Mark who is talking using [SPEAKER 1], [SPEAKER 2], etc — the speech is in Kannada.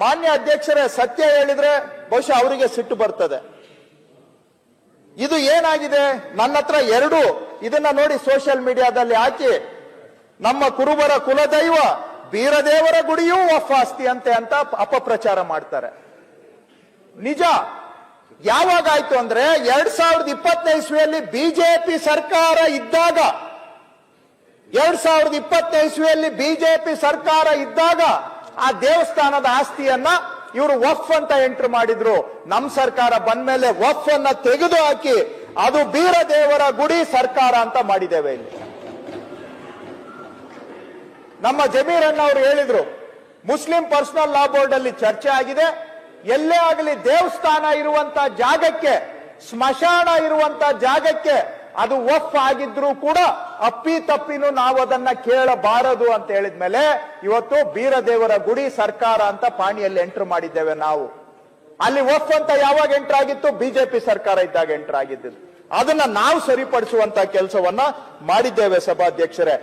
[SPEAKER 1] ಮಾನ್ಯ ಅಧ್ಯಕ್ಷರೇ, ಸತ್ಯ ಹೇಳಿದ್ರೆ ಬಹುಶಃ ಅವರಿಗೆ ಸಿಟ್ಟು ಬರ್ತದೆ. ಇದು ಏನಾಗಿದೆ? ನನ್ನ ಹತ್ರ ಎರಡು ಇದನ್ನ ನೋಡಿ ಸೋಷಿಯಲ್ ಮೀಡಿಯಾದಲ್ಲಿ ಹಾಕಿ, ನಮ್ಮ ಕುರುಬರ ಕುಲದೈವ ಬೀರದೇವರ ಗುಡಿಯೂ ವಫಾಸ್ತಿ ಅಂತೆ ಅಂತ ಅಪಪ್ರಚಾರ ಮಾಡ್ತಾರೆ. ನಿಜ ಯಾವಾಗಾಯ್ತು ಅಂದ್ರೆ ಎರಡ್ ಸಾವಿರದ ಇಪ್ಪತ್ತನೇ ಇಸ್ವಿಯಲ್ಲಿ ಬಿಜೆಪಿ ಸರ್ಕಾರ ಇದ್ದಾಗ, ಎರಡ್ ಸಾವಿರದ ಇಪ್ಪತ್ತನೇ ಇಸ್ವಿಯಲ್ಲಿ ಬಿಜೆಪಿ ಸರ್ಕಾರ ಇದ್ದಾಗ ಆ ದೇವಸ್ಥಾನದ ಆಸ್ತಿಯನ್ನ ಇವರು ವಫ್ ಅಂತ ಎಂಟ್ರ್ ಮಾಡಿದ್ರು. ನಮ್ ಸರ್ಕಾರ ಬಂದ್ಮೇಲೆ ವಫ್ ಅನ್ನ ತೆಗೆದು ಹಾಕಿ ಅದು ಬೀರದೇವರ ಗುಡಿ ಸರ್ಕಾರ ಅಂತ ಮಾಡಿದ್ದೇವೆ ಇಲ್ಲಿ. ನಮ್ಮ ಜಮೀರ್ ಅಣ್ಣ ಅವರು ಹೇಳಿದ್ರು, ಮುಸ್ಲಿಂ ಪರ್ಸನಲ್ ಲಾ ಬೋರ್ಡ್ ಅಲ್ಲಿ ಚರ್ಚೆ ಆಗಿದೆ. ಎಲ್ಲೇ ಆಗಲಿ ದೇವಸ್ಥಾನ ಇರುವಂತ ಜಾಗಕ್ಕೆ, ಸ್ಮಶಾನ ಇರುವಂತ ಜಾಗಕ್ಕೆ ಅದು ಒಫ್ ಆಗಿದ್ರು ಕೂಡ ಅಪ್ಪಿ ತಪ್ಪಿನೂ ನಾವು ಅದನ್ನ ಕೇಳಬಾರದು ಅಂತ ಹೇಳಿದ್ಮೇಲೆ ಇವತ್ತು ಬೀರದೇವರ ಗುಡಿ ಸರ್ಕಾರ ಅಂತ ಪಾಣಿಯಲ್ಲಿ ಎಂಟ್ರ್ ಮಾಡಿದ್ದೇವೆ ನಾವು. ಅಲ್ಲಿ ಒಫ್ ಅಂತ ಯಾವಾಗ ಎಂಟರ್ ಆಗಿತ್ತು? ಬಿಜೆಪಿ ಸರ್ಕಾರ ಇದ್ದಾಗ ಎಂಟರ್ ಆಗಿದ್ದು ಅದನ್ನ ನಾವು ಸರಿಪಡಿಸುವಂತ ಕೆಲಸವನ್ನ ಮಾಡಿದ್ದೇವೆ ಸಭಾಧ್ಯಕ್ಷರೇ.